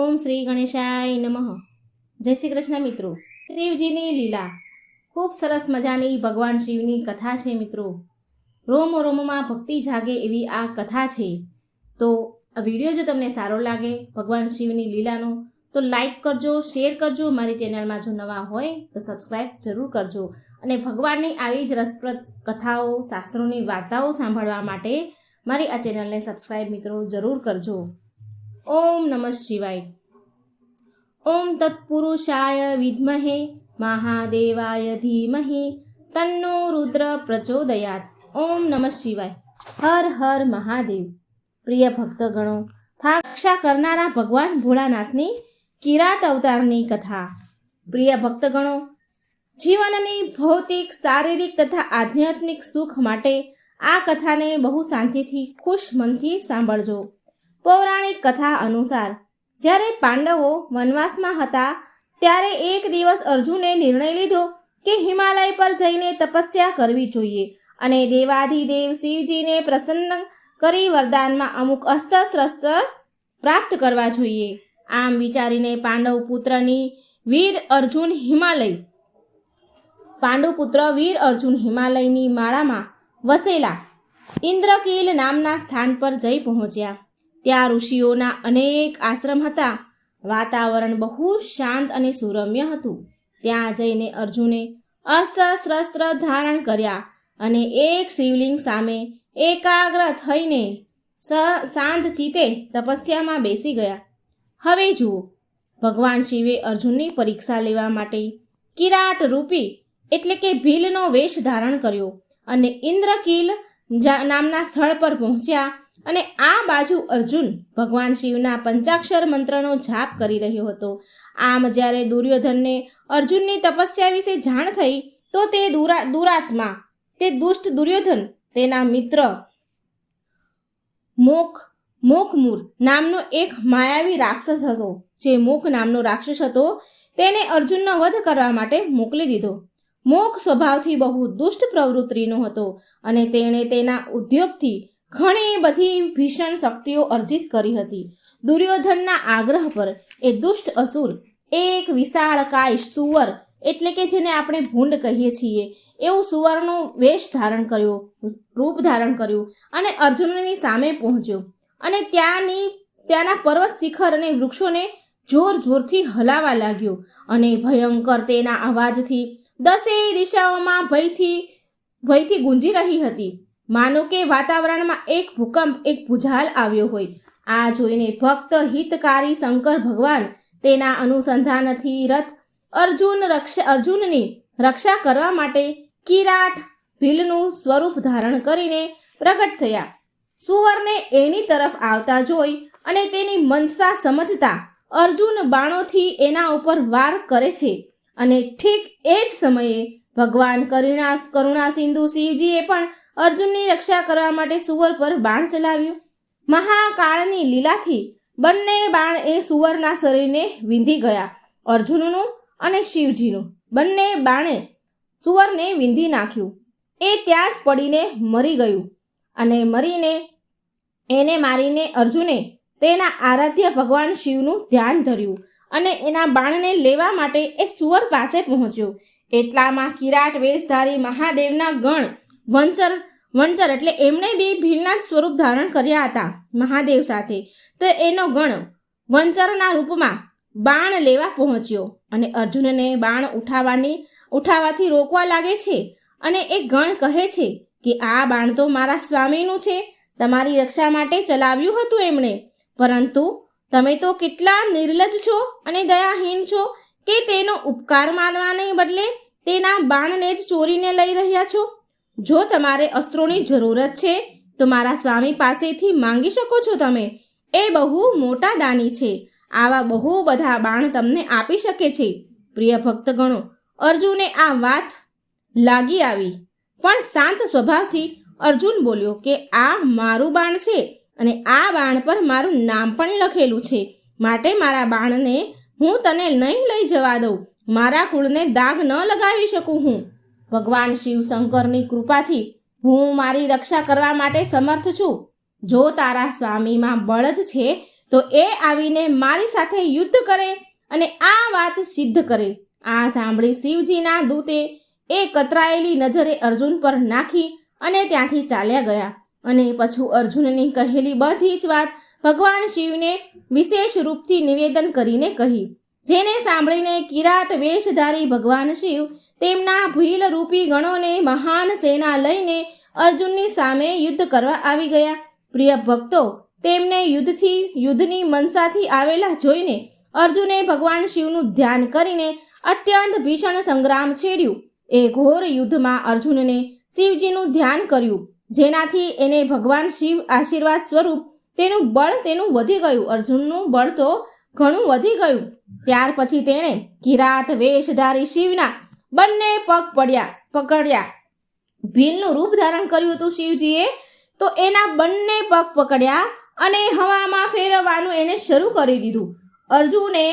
ઓમ શ્રી ગણેશાય નમઃ. જય શ્રી કૃષ્ણ મિત્રો. શિવજીની લીલા. ખૂબ સરસ મજાની ભગવાન શિવની કથા છે મિત્રો. રોમ રોમમાં ભક્તિ જાગે એવી આ કથા છે. તો આ વીડિયો જો તમને સારો લાગે ભગવાન શિવની લીલાનો, તો લાઈક કરજો, શેર કરજો. મારી ચેનલમાં જો નવા હોય, તો સબસ્ક્રાઈબ જરૂર કરજો. અને ભગવાનની આવી જ રસપ્રદ કથાઓ, શાસ્ત્રોની વાર્તાઓ સાંભળવા માટે મારી આ ચેનલને સબસ્ક્રાઈબ મિત્રો જરૂર કરજો. ઓમ નમઃ શિવાય. ઓમ તત્પુરુષાય વિદ્મહે, મહાદેવાય ધીમહે, તન્નો રુદ્ર પ્રચોદયાત. ઓમ નમઃ શિવાય. હર હર મહાદેવ. પ્રિય ભક્તગણો ભાક્ષા કરનારા ભગવાન ભોળાનાથની કિરાટ અવતારની કથા. પ્રિય ભક્તગણો, જીવનની ભૌતિક, શારીરિક તથા આધ્યાત્મિક સુખ માટે આ કથાને બહુ શાંતિથી, ખુશ મનથી સાંભળજો. પૌરાણિક કથા અનુસાર, જ્યારે પાંડવો વનવાસમાં હતા, ત્યારે એક દિવસ અર્જુને નિર્ણય લીધો કે હિમાલય પર જઈને તપસ્યા કરવી જોઈએ અને દેવાધિદેવ શિવજીને પ્રસન્ન કરી વરદાનમાં અમુક અસ્ત્ર શસ્ત્ર પ્રાપ્ત કરવા જોઈએ. આમ વિચારીને પાંડવ પુત્રની વીર અર્જુન હિમાલય પાંડુ પુત્ર વીર અર્જુન હિમાલયની માળામાં વસેલા ઇન્દ્રકીલ નામના સ્થાન પર જઈ પહોંચ્યા. ત્યાં ઋષિઓના અનેક આશ્રમ હતા. વાતાવરણ બહુ શાંત અને સુરમ્ય હતું. ત્યાં જઈને અર્જુને અસ્ત્ર શસ્ત્ર ધારણ કર્યા અને એક શિવલિંગ સામે એકાગ્ર થઈને શાંત ચિત્તે તપસ્યામાં બેસી ગયા. હવે જુઓ, ભગવાન શિવે અર્જુનની પરીક્ષા લેવા માટે કિરાટ રૂપી, એટલે કે ભીલનો વેશ ધારણ કર્યો અને ઇન્દ્રકીલ નામના સ્થળ પર પહોંચ્યા અને આ બાજુ અર્જુન ભગવાન શિવના પંચાક્ષર મંત્રનો જાપ કરી રહ્યો હતો. આમ જ્યારે દુર્યોધનને અર્જુનની તપસ્યા વિશે જાણ થઈ, તો તે દુરા, દુરાત્મા, તે દુષ્ટ દુર્યોધન, તેના મિત્ર મોખ મોખમૂર નામનો એક માયાવી રાક્ષસ હતો. જે મોખ નામનો રાક્ષસ હતો, તેને અર્જુનનો વધ કરવા માટે મોકલી દીધો. મોખ સ્વભાવથી બહુ દુષ્ટ પ્રવૃત્તિનો હતો અને તેણે તેના ઉદ્યોગથી ઘણી બધી ભીષણ શક્તિઓ અર્જિત કરી હતી. દુર્યોધનના આગ્રહ પર એ દુષ્ટ અસુર, એક વિશાળકાય સુવર, એટલે કે જેને આપણે ભૂંડ કહીએ છીએ, એવું સુવરનો વેશ ધારણ કર્યો, રૂપ ધારણ કર્યું અને અર્જુનની સામે પહોંચ્યો. અને ત્યાંની, ત્યાંના પર્વત શિખર અને વૃક્ષોને જોર જોરથી હલાવા લાગ્યો અને ભયંકર તેના અવાજથી દસેય દિશાઓમાં ભયથી ભયથી ગુંજી રહી હતી. માનો કે વાતાવરણમાં એક ભૂકંપ, એક ભૂજાલ આવ્યો હોય. આ જોઈને ભક્ત હિતકારી શંકર ભગવાન તેના અનુસંધાનથી રથ અર્જુન રક્ષા, અર્જુનની રક્ષા કરવા માટે કિરાટ ભીલનું સ્વરૂપ ધારણ કરીને પ્રગટ થયા. સુવરને એની તરફ આવતા જોઈ અને તેની મનસા સમજતા અર્જુન બાણોથી એના ઉપર વાર કરે છે અને ઠીક એ જ સમયે ભગવાન કરુણા કરુણા સિંધુ શિવજીએ પણ અર્જુનની રક્ષા કરવા માટે સુવર પર બાણ ચલાવ્યું. મહાકાળની લીલાથી બંને બાણ એ સુવરના શરીરને વિંધી ગયા. અર્જુનનું અને શિવજીનું. બંને બાણે સુવરને વિંધી નાખ્યું. એ ત્યાં જ પડીને મરી ગયું અને મરીને એને મારીને અર્જુને તેના આરાધ્ય ભગવાન શિવનું ધ્યાન ધર્યું અને એના બાણને લેવા માટે એ સુવર પાસે પહોંચ્યો. એટલામાં કિરાટ વેશધારી મહાદેવના ગણ વંચર વંચર એટલે એમણે બી ભીલના જ સ્વરૂપ ધારણ કર્યા હતા મહાદેવ સાથે. તો એનો ગણ વંચરના રૂપમાં બાણ લેવા પહોંચ્યો અને અર્જુનને બાણ ઉઠાવવાની ઉઠાવવાથી રોકવા લાગે છે અને એ ગણ કહે છે કે આ બાણ તો મારા સ્વામીનું છે, તમારી રક્ષા માટે ચલાવ્યું હતું એમણે. પરંતુ તમે તો કેટલા નિર્લજ છો અને દયાહીન છો કે તેનો ઉપકાર માનવાને બદલે તેના બાણને જ ચોરીને લઈ રહ્યા છો? જો તમારે અસ્ત્રોની જરૂરત છે, તો મારા સ્વામી પાસેથી માંગી શકો છો તમે. એ બહુ મોટા દાની છે. આવા બહુ બધા બાણ તમને આપી શકે છે. પ્રિય ભક્તગણો, અર્જુને આ વાત લાગી આવી. પણ શાંત સ્વભાવથી અર્જુન બોલ્યો કે આ મારું બાણ છે અને આ બાણ પર મારું નામ પણ લખેલું છે. માટે મારા બાણને હું તને નહીં લઈ જવા દઉં. મારા કુળને દાગ ન લગાવી શકું હું. ભગવાન શિવ શંકરની કૃપાથી હું મારી રક્ષા કરવા માટે સમર્થ છું. જો તારા સ્વામીમાં બળ જ છે, તો એ આવીને મારી સાથે યુદ્ધ કરે અને આ વાત સિદ્ધ કરે. આ સાંભળી શિવજીના દૂતે એ કતરાયેલી નજરે અર્જુન પર નાખી અને ત્યાંથી ચાલ્યા ગયા. અને પછું અર્જુનની કહેલી બધી જ વાત ભગવાન શિવને વિશેષ રૂપથી નિવેદન કરીને કહી, જેને સાંભળીને કિરાટ વેશધારી ભગવાન શિવ તેમના ભીલ રૂપી ગણોને મહાન સેના લઈને અર્જુનની સામે યુદ્ધ કરવા આવી ગયા. પ્રિય ભક્તો, તેમને યુદ્ધથી, યુદ્ધની મનસાથી આવેલા જોઈને અર્જુને ભગવાન શિવનું ધ્યાન કરીને અત્યંત ભીષણ સંગ્રામ છેડ્યું. એ ઘોર યુદ્ધમાં અર્જુનને શિવજીનું ધ્યાન કર્યું, જેનાથી એને ભગવાન શિવ આશીર્વાદ સ્વરૂપ તેનું બળ તેનું વધી ગયું, અર્જુનનું બળ તો ઘણું વધી ગયું. ત્યાર પછી તેણે કિરાટ વેશધારી શિવના બંને પગ પડ્યા, પકડ્યા. ભીલનું રૂપ ધારણ કર્યું હતું શિવજીએ, તો એના બંને પગ પકડ્યા અને હવામાં ફેરવવાનું એને શરૂ કરી દીધું. અર્જુને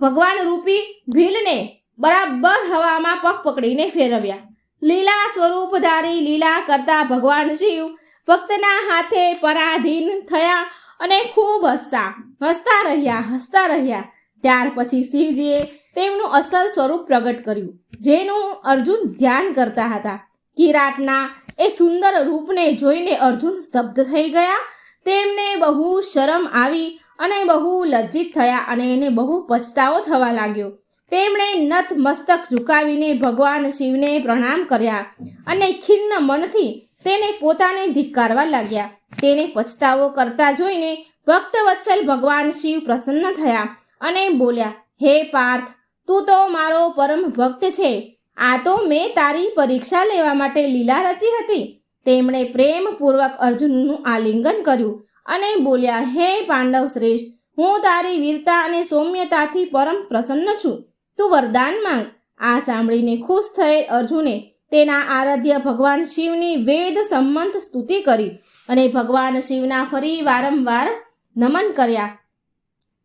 ભગવાન રૂપી ભીલને બરાબર હવામાં પગ પકડીને ફેરવ્યા. લીલા સ્વરૂપ ધારી લીલા કરતા ભગવાન શિવ ભક્તના હાથે પરાધીન થયા અને ખૂબ હસતા હસતા રહ્યા હસતા રહ્યા. ત્યાર પછી શિવજીએ તેમનું અસલ સ્વરૂપ પ્રગટ કર્યું. જેનું અર્જુન ધ્યાન કરતા હતા. કિરાટના એ સુંદર રૂપને જોઈને અર્જુન સ્તબ્ધ થઈ ગયા. તેમને બહુ શરમ આવી અને બહુ લજ્જિત થયા અને એને બહુ પછતાવો થવા લાગ્યો. તેમણે નત મસ્તક ઝુકાવીને ભગવાન શિવને પ્રણામ કર્યા અને ખિન્ન મનથી તેને પોતાને ધિક્કારવા લાગ્યા. તેને પછતાવો કરતા જોઈને ભક્તવત્સલ ભગવાન શિવ પ્રસન્ન થયા અને બોલ્યા, હે પાર્થ તું તો મારો પરમ ભક્ત છે. આ તો મેં તારી પરીક્ષા લેવા માટે લીલા રચી હતી. તેમણે પ્રેમપૂર્વક અર્જુનનું આલિંગન કર્યું અને બોલ્યા, હે પાંડવ શ્રેષ્ઠ, હું તારી વીરતા અને સૌમ્યતાથી પરમ પ્રસન્ન છું. તું વરદાન માંગ. આ સાંભળીને ખુશ થયેલ અર્જુને તેના આરાધ્ય ભગવાન શિવની વેદ સંમત સ્તુતિ કરી અને ભગવાન શિવના ફરી વારંવાર નમન કર્યા.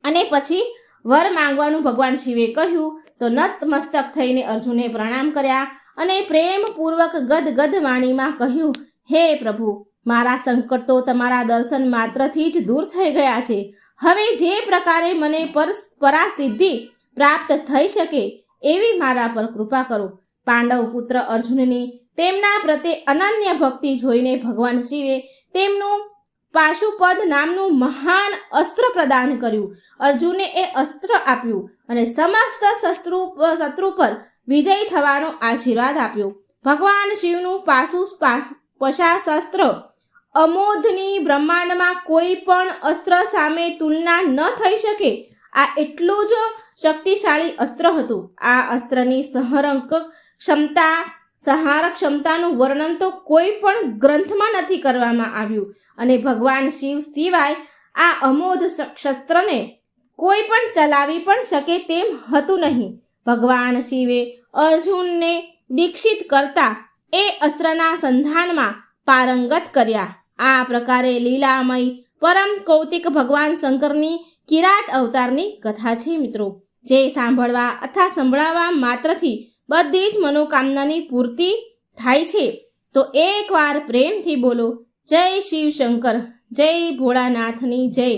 અને પછી વર માંગવાનું ભગવાન શિવે કહ્યું, તો નતમસ્તક થઈને અર્જુને પ્રણામ કર્યા અને પ્રેમપૂર્વક ગદગદ વાણીમાં કહ્યું, હે પ્રભુ, મારા સંકટ તો તમારા દર્શન માત્રથી જ દૂર થઈ ગયા છે. હવે જે પ્રકારે મને પર, પરાસિદ્ધિ પ્રાપ્ત થઈ શકે એવી મારા પર કૃપા કરો. પાંડવ પુત્ર અર્જુનની તેમના પ્રત્યે અનન્ય ભક્તિ જોઈને ભગવાન શિવે તેમનું પાશુપદ નામનું મહાન અસ્ત્ર પ્રદાન કર્યું. અર્જુને એ અસ્ત્ર આપ્યું અને સમસ્ત શસ્ત્રુ શત્રુ પર વિજય થવાનો આશીર્વાદ આપ્યો. ભગવાન શિવનું પાસુ પશાશસ્ત્ર અમોધની બ્રહ્માંડમાં કોઈ પણ અસ્ત્ર સામે તુલના ન થઈ શકે. આ એટલું જ શક્તિશાળી અસ્ત્ર હતું. આ અસ્ત્રની સહરંક ક્ષમતા, સંહારક ક્ષમતાનું વર્ણન તો કોઈ પણ ગ્રંથમાં નથી કરવામાં આવ્યું. અને ભગવાન શિવ સિવાય આ અમોધ શસ્ત્રને કોઈ પણ ચલાવી પણ શકે તેમ હતું નહીં. ભગવાન શિવે અર્જુનને દીક્ષિત કરતા એ અસ્ત્રના સંધાનમાં પારંગત કર્યા. આ પ્રકારે લીલામય, પરમ કૌતિક ભગવાન શંકરની કિરાટ અવતારની કથા છે મિત્રો. જે સાંભળવા અથવા સંભળાવવા માત્રથી બધી જ મનોકામનાની પૂર્તિ થાય છે. તો એકવાર પ્રેમથી બોલો જય શિવ શંકર જય ભોળાનાથની જય.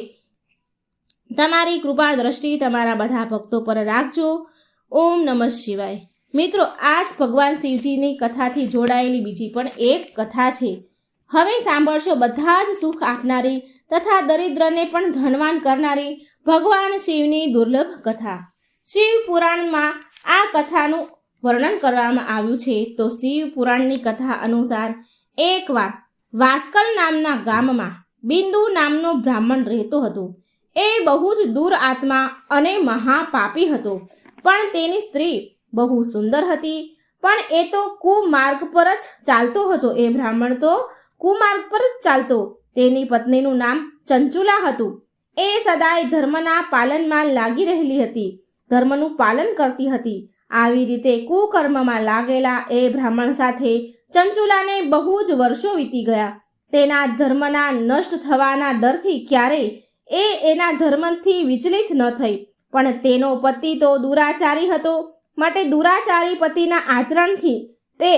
તમારી કૃપા દ્રષ્ટિ તમારા બધા ભક્તો પર રાખજો. ઓમ નમઃ શિવાય. મિત્રો, આજ ભગવાન શિવજીની કથાથી જોડાયેલી બીજી પણ એક કથા છે. હવે સાંભળશો બધા જ સુખ આપનારી તથા દરિદ્રને પણ ધનવાન કરનારી ભગવાન શિવની દુર્લભ કથા. શિવ પુરાણમાં આ કથાનું વર્ણન કરવામાં આવ્યું છે. તો શિવ પુરાણની કથા અનુસાર એકવાર વાસ્કલ નામના ગામમાં બિંદુ નામનો બ્રાહ્મણ રહેતો હતો. એ બહુ જ દૂર આત્મા અને મહાપાપી હતો. પણ તેની સ્ત્રી બહુ સુંદર હતી. પણ એ તો કુમાર્ગ પર જ ચાલતો હતો. એ બ્રાહ્મણ તો કુમાર્ગ પર જ ચાલતો. તેની પત્નીનું નામ ચંચુલા હતું. એ સદાય ધર્મના પાલનમાં લાગી રહેલી હતી. ધર્મનું પાલન કરતી હતી. આવી રીતે કુકર્મમાં લાગેલા એ બ્રાહ્મણ સાથે ચંચુલાને બહુ જ વર્ષો વીતી ગયા. તેના ધર્મના નષ્ટ થવાના ડરથી ક્યારેય એ એના ધર્મથી વિચલિત ન થઈ. પણ તેનો પતિ તો દુરાચારી હતો. માટે દુરાચારી પતિના આચરણથી તે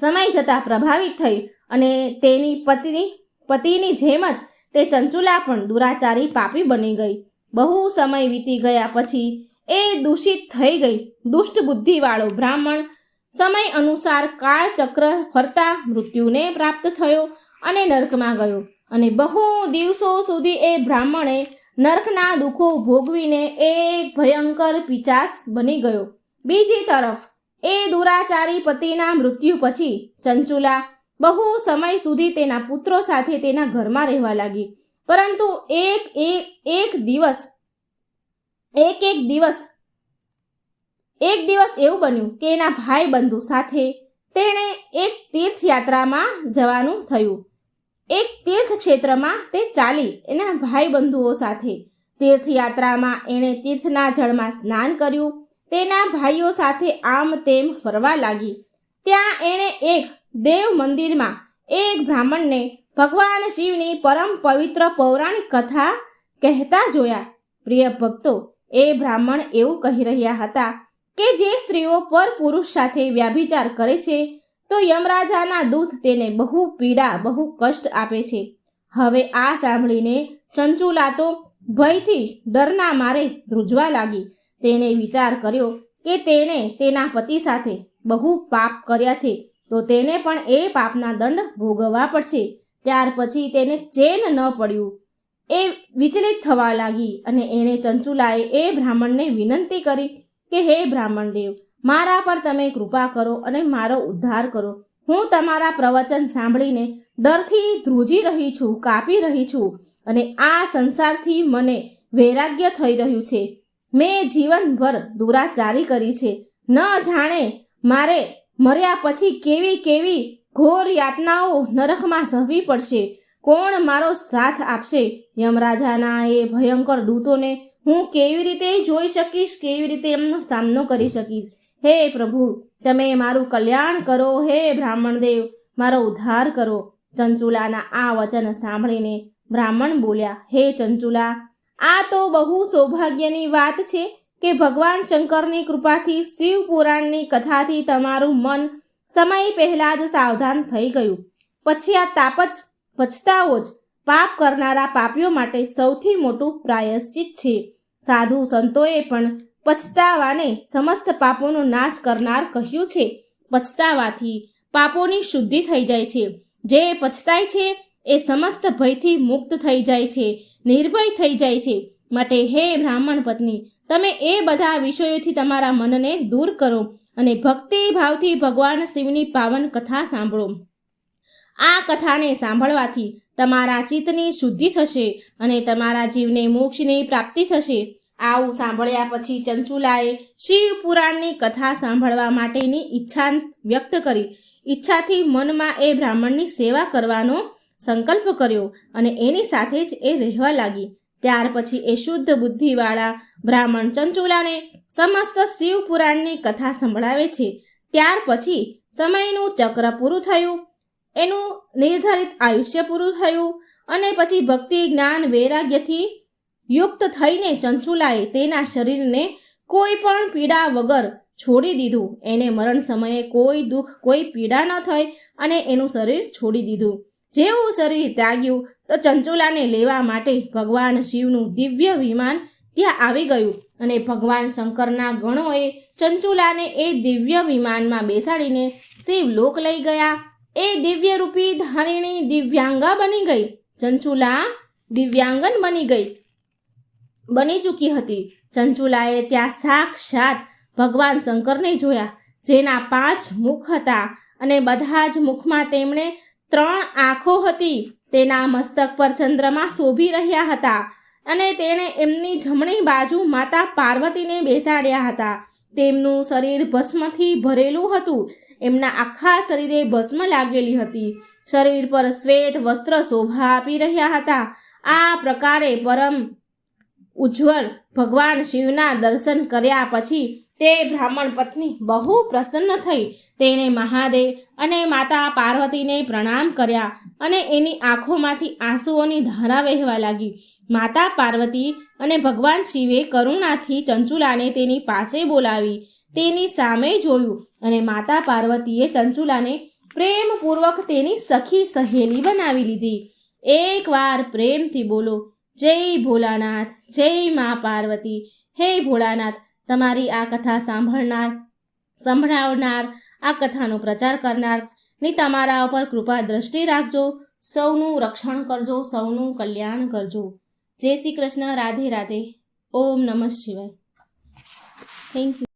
સમય જતાં પ્રભાવિત થઈ અને તેની પતિની પતિની જેમ જ તે ચંચુલા પણ દુરાચારી પાપી બની ગઈ. બહુ સમય વીતી ગયા પછી એ દૂષિત થઈ ગઈ. દુષ્ટ બુદ્ધિવાળો બ્રાહ્મણ સમય અનુસાર કાળચક્ર ફરતા મૃત્યુને પ્રાપ્ત થયો અને નર્કમાં ગયો. અને બહુ દિવસો સુધી એ બ્રાહ્મણે નર્કના દુઃખો ભોગવીને એક ભયંકર પિચાસ બની ગયો. બીજી તરફ, એ દુરાચારી પતિના મૃત્યુ પછી ચંચુલા બહુ સમય સુધી તેના પુત્રો સાથે તેના ઘરમાં રહેવા લાગી. પરંતુ એક એક દિવસ એક એક દિવસ એક દિવસ એવું બન્યું કે એના ભાઈ બંધુ સાથે તેણે એક તીર્થયાત્રામાં જવાનું થયું. એક તીર્થ ક્ષેત્રમાં તે ચાલી એના ભાઈ બંધુઓ સાથે. તીર્થયાત્રામાં એણે તીર્થના જળમાં સ્નાન કર્યું. તેના ભાઈઓ સાથે આમ તેમ ફરવા લાગી. ત્યાં એણે એક દેવ મંદિરમાં એક બ્રાહ્મણને ભગવાન શિવની પરમ પવિત્ર પૌરાણિક કથા કહેતા જોયા. પ્રિય ભક્તો, એ બ્રાહ્મણ એવું કહી રહ્યા હતા કે જે સ્ત્રીઓ પર પુરુષ સાથે વ્યાભિચાર કરે છે, તો યમરાજાના દૂત તેને બહુ પીડા, બહુ કષ્ટ આપે છે. હવે આ સાંભળીને ચંચુલા તો ભયથી ડરના મારે ધ્રુજવા લાગી. તેને વિચાર કર્યો કે તેણે તેના પતિ સાથે બહુ પાપ કર્યા છે, તો તેને પણ એ પાપના દંડ ભોગવવા પડશે. ત્યાર પછી તેને ચેન ન પડ્યું. એ વિચલિત થવા લાગી અને એણે ચંચુલાએ એ બ્રાહ્મણને વિનંતી કરી કે હે બ્રાહ્મણ દેવ, મારા પર તમે કૃપા કરો અને મારો ઉદ્ધાર કરો. હું તમારા પ્રવચન સાંભળીને ડરથી ધ્રુજી રહી છું, કાપી રહી છું અને આ સંસારથી મને વૈરાગ્ય થઈ રહ્યું છે. મેં જીવનભર દુરાચારી કરી છે. ન જાણે મારે મર્યા પછી કેવી કેવી ઘોર યાતનાઓ નરકમાં સહવી પડશે. કોણ મારો સાથ આપશે? યમરાજાના એ ભયંકર દૂતોને હું કેવી રીતે જોઈ શકીશ, કેવી રીતે એમનો સામનો કરી શકીશ? હે પ્રભુ, તમે મારું કલ્યાણ કરો, હે બ્રાહ્મણ દેવ, મારો ઉદ્ધાર કરો. ચંચુલાના આ વચન સાંભળીને બ્રાહ્મણ બોલ્યા, હે ચંચુલા, આ તો બહુ સૌભાગ્યની વાત છે કે ભગવાન શંકરની કૃપાથી શિવ પુરાણની કથાથી તમારું મન સમય પહેલા જ સાવધાન થઈ ગયું. પછી આ તાપ જ પછતાવો જ પાપ કરનારા પાપીઓ માટે સૌથી મોટું પ્રાયશ્ચિત છે. સાધુ સંતોએ પણ પછતાવાને સમસ્ત પાપોનો નાશ કરનાર કહ્યું છે. પછતાવાથી પાપોની શુદ્ધિ થઈ જાય છે. જે પછતાય છે, એ સમસ્ત ભયથી મુક્ત થઈ જાય છે, નિર્ભય થઈ જાય છે. માટે હે બ્રાહ્મણ પત્ની, તમે એ બધા વિષયોથી તમારા મનને દૂર કરો અને ભક્તિ ભાવથી ભગવાન શિવની પાવન કથા સાંભળો. આ કથાને સાંભળવાથી તમારા ચિત્તની શુદ્ધિ થશે અને તમારા જીવને મોક્ષની પ્રાપ્તિ થશે. આવું સાંભળ્યા પછી ચંચુલાએ શિવ પુરાણની કથા સાંભળવા માટેની ઈચ્છા વ્યક્ત કરી. ઈચ્છાથી મનમાં એ બ્રાહ્મણની સેવા કરવાનો સંકલ્પ કર્યો અને એની સાથે જ એ રહેવા લાગી. ત્યાર પછી એ શુદ્ધ બુદ્ધિવાળા બ્રાહ્મણ ચંચુલાને સમસ્ત શિવ પુરાણની કથા સંભળાવે છે. ત્યાર પછી સમયનું ચક્ર પૂરું થયું. એનું નિર્ધારિત આયુષ્ય પૂરું થયું અને પછી ભક્તિ, જ્ઞાન, વૈરાગ્યથી યુક્ત થઈને ચંચુલાએ તેના શરીરને કોઈ પણ પીડા વગર છોડી દીધું. એને મરણ સમયે કોઈ દુઃખ, કોઈ પીડા ન થઈ અને એનું શરીર છોડી દીધું. જેવું શરીર ત્યાગ્યું તો ચંચુલાને લેવા માટે ભગવાન શિવનું દિવ્ય વિમાન ત્યાં આવી ગયું અને ભગવાન શંકરના ગણોએ ચંચુલાને એ દિવ્ય વિમાનમાં બેસાડીને શિવલોક લઈ ગયા. એ દિવ્ય રૂપી ધારિણી દિવ્યાંગા બની ગઈ. ચંચુલા દિવ્યાંગન બની ગઈ. બની ચૂકી હતી. ચંચુલાએ ત્યાં સાક્ષાત ભગવાન શંકરને જોયા, જેના પાંચ મુખ હતા અને બધા જ મુખમાં તેમણે ત્રણ આંખો હતી. તેના મસ્તક પર ચંદ્રમા શોભી રહ્યા હતા અને તેણે એમની જમણી બાજુ માતા પાર્વતીને બેસાડ્યા હતા. તેમનું શરીર ભસ્મથી ભરેલું હતું. એમના આખા શરીરે ભસ્મ લાગેલી હતી. શરીર પર શ્વેત વસ્ત્ર શોભા આપી રહ્યા હતા. આ પ્રકારે પરમ ઉજ્જવળ ભગવાન શિવના દર્શન કર્યા પછી તે બ્રાહ્મણ પત્ની બહુ પ્રસન્ન થઈ. તેણે મહાદેવ અને માતા પાર્વતીને પ્રણામ કર્યા અને એની આંખોમાંથી આંસુઓની ધારા વહેવા લાગી. માતા પાર્વતી અને ભગવાન શિવે કરુણાથી ચંચુલાને તેની પાસે બોલાવી. તેની સામે જોયું અને માતા પાર્વતીએ ચંચુલાને પ્રેમપૂર્વક તેની સખી સહેલી બનાવી લીધી. એકવાર પ્રેમથી બોલો, જય ભોલાનાથ, જય મા પાર્વતી, હે ભોળાનાથ, તમારી આ કથા સાંભળનાર, સંભળાવનાર, આ કથાનો પ્રચાર કરનાર, ની તમારા ઉપર કૃપા દ્રષ્ટિ રાખજો, સૌનું રક્ષણ કરજો, સૌનું કલ્યાણ કરજો. જય શ્રી કૃષ્ણ, રાધે રાધે. ઓમ નમઃ શિવાય. Thank you